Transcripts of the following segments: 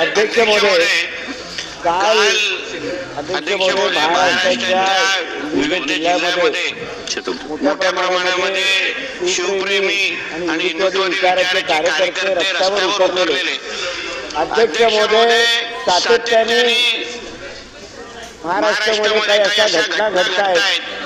अध्यक्ष महोदय काल अध्यक्ष महोदय महाराष्ट्राच्या विविध जिल्ह्यामध्ये मोठ्या प्रमाणामध्ये शिवप्रेमी आणि हिंदुत्व विचाराचे कार्यकर्ते रस्त्यावर उतरलेले. अध्यक्ष महोदय सातत्याने महाराष्ट्रामध्ये काही अशा घटना घडत आहेत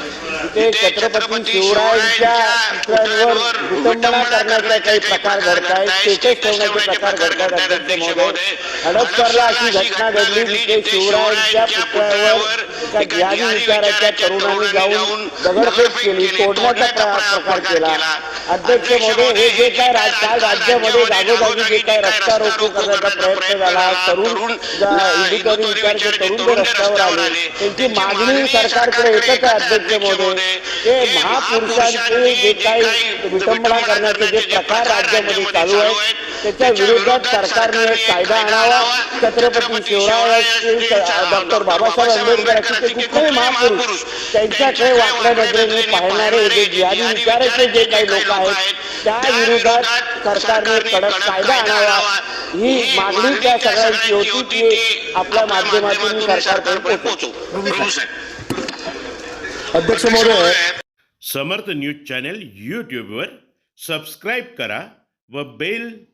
तिथे छत्रपती शिवरायांच्या चित्रांवर विटंबना करण्याचा काही प्रकार घडत आहेत स्टेटस ठेवण्याचे प्रकार घडतात अध्यक्ष महोदय. हडपसरला अशी घटना घडली. जिथे शिवरायांच्या पुतळ्यावर ज्ञानी विचाराच्या तरुणांनी जाऊन दगडफेक केली तोडण्याचा प्र- प्रकार केला. अध्यक्ष महोदय हे जे काय काल राज्यामध्ये जागोजागी जे काय रस्ता रोको करण्याचा प्रयत्न झाला तरुण ज- हिंदुत्वादी विचारचे तरुण जे रस्त्यावर आले त्यांची मागणी सरकारकडे एकच आहे अध्यक्ष महोदय ते महापुरुषांचे जे काही विटंबना करण्याचे जे प्रकार राज्यामध्ये चालू आहेत त्याच्या विरोधात सरकारने एक कायदा आणावा. छत्रपती शिवरायांचे डॉक्टर बाबासाहेब आंबेडकरांचे ते कुठलेही महापुरुष. त्यांच्याकडे वाकड्या नजरेने पाहणारे जे जिहादी विचाराचे जे काही लोक आहेत त्या विरोधात सरकारने कडक कायदा आणावा. ही मागणी त्या सगळ्यांची होती ती आपल्या माध्यमातून सरकारकडे पोहोचवतो अध्यक्ष महोदय. समर्थ न्यूज चॅनल यूट्यूबवर सबस्क्राईब करा व बेल